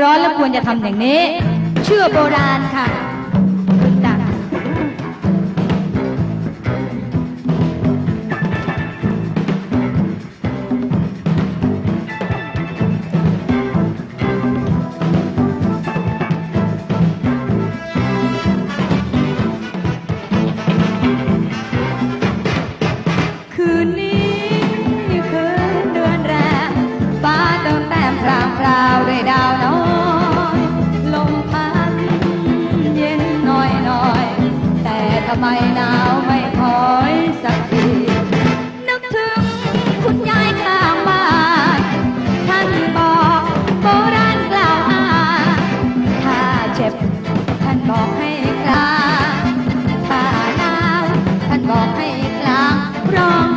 ร้อนแล้วควรจะทำอย่างนี้ เชื่อโบราณค่ะำไมหนาวไม่คอยสักที นึกถึงคุณยายข้างบ้าน ท่านบอกโบราณกล่าวอ้างถ้าเจ็บ ท่านบอกให้กลางถ้าหนาว ท่านบอกให้กลางร้อง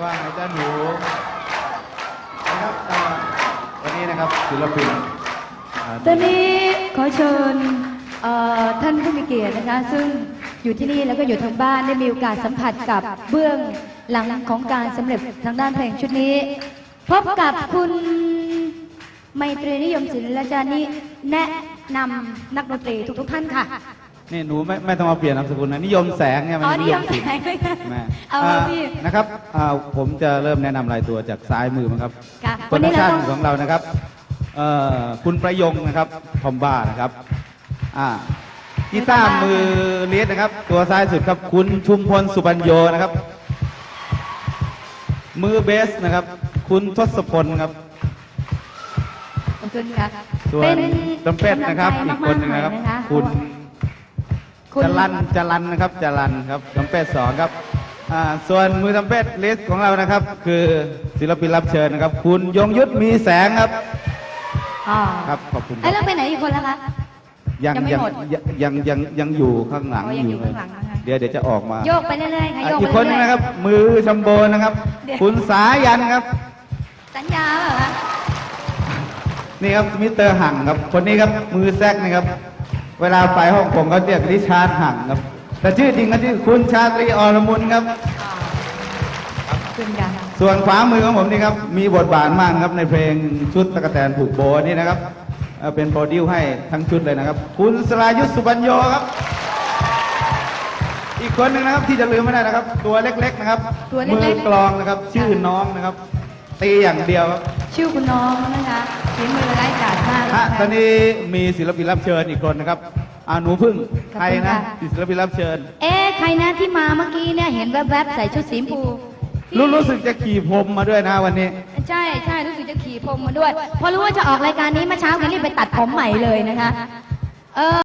ว่าไงจ้าหนูนะครับวันนี้นะครับศิลปินตอนนี้ขอเชิญท่านผู้มีเกียรตินะคะ ซึ่งอยู่ที่นี่แล้วก็อยู่ทางบ้านได้มีโอกาสสัมผัสกับเบื้องหลังของการสำเร็จทางด้านเพลงชุดนี้ พบกับคุณไมตรีนิยมศิลป์และจานิแนะนำนักดนตรีทุกๆท่านค่ะ นี่หนูไม่ไม่ต้องมาเปลี่ยนนามสกุลนะนิยมแสงเนี่ยมัอ๋อนิยมศิลป์แสงเลยค่ะแม่เอาอ่าพี่นะครับอ่าผมจะเริ่มแนะนำรายตัวจากซ้ายมือมั้งครับค่ะโปรวันดันี้กเราชั่นต้องของเรานะครับเอ่อคุณประยงนะครับทอมบ้านะครับอ่ากีตาร์มือเลียดนะครับ ตัวซ้ายสุดครับ คุณชุมพลสุบัญโยนะครับ มือเบสนะครับ คุณทศพลครับ ขอบคุณค่ะส่วนเป็นตำเป็ดนะครับ อีกคนหนึ่งนะครับคุณ คุณจรันจรันนะครับจรันครับตำเป็ดสองครับอ่าส่วนมือตำเป็ดลิสต์ของเรานะครับ คือศิลปินรับเชิญนะครับ คุณยงยุทธมีแสงครับอ๋อครับขอบคุณคไอ้รับแล้วไปไหนอีกคนแล้วคะ ยังยังไม่ยังหมดยังยังยังอยู่ข้างหลังอ๋อยังอยู่ข้างหลังนะคะ เดี๋ยวเดี๋ยวจะออกมาโยกไปเรื่อยๆค่ะอะโยกอีไปกคนหนึเรื่งอยนะครับ มือชัมโบนะครับเดี๋ยวคุณสายันครับ ๆสัญญาเปล่าคะนี่ครับมิสเตอร์หังครับ คนนี้ครับมือแซกนะครับ เวลาไปฮ่องกงเขาเรียกริชาร์ดหังครับ แต่ชื่อจริงก็ชื่อคุณชาตรีอรมุนครับขอบคุณค่ะส่วนขวามือของผมนี่ครับ มีบทบาทมากนะครับในเพลงชุดตะกแตนผูกโบนี่นะครับเอ่อเป็นโปรดิวให้ทั้งชุดเลยนะครับ คุณสรายุทธสุบัญโยครับ อีกคนหนึ่งนะครับที่จะลืมไม่ได้นะครับ ตัวเล็กๆนะครับตัวเล็กๆ มือกลองนะครับ ชื่อน้องนะครับ ตีอย่างเดียวครับชื่อคุณน้องนะคะฝีมือไร้กาจมากฮะนะคะ ตอนนี้มีศิลปินรับเชิญอีกคนนะครับอาหนูพึ่งขอบคุณใครนะค่ะ ศิลปินรับเชิญ เอ๊ะใครนะที่มาเมื่อกี้เนี่ยเห็นแวบๆใส่ชุดสีชมพูที่รู้รู้สึกจะขี่พรมมาด้วยนะวันนี้ ใช่ใช่รู้สึกจะขี่พรมมาด้วย พอรู้ว่าจะออกรายการนี้เมื่อเช้ากันรีบไปตัดผมใหม่เลยนะคะเออ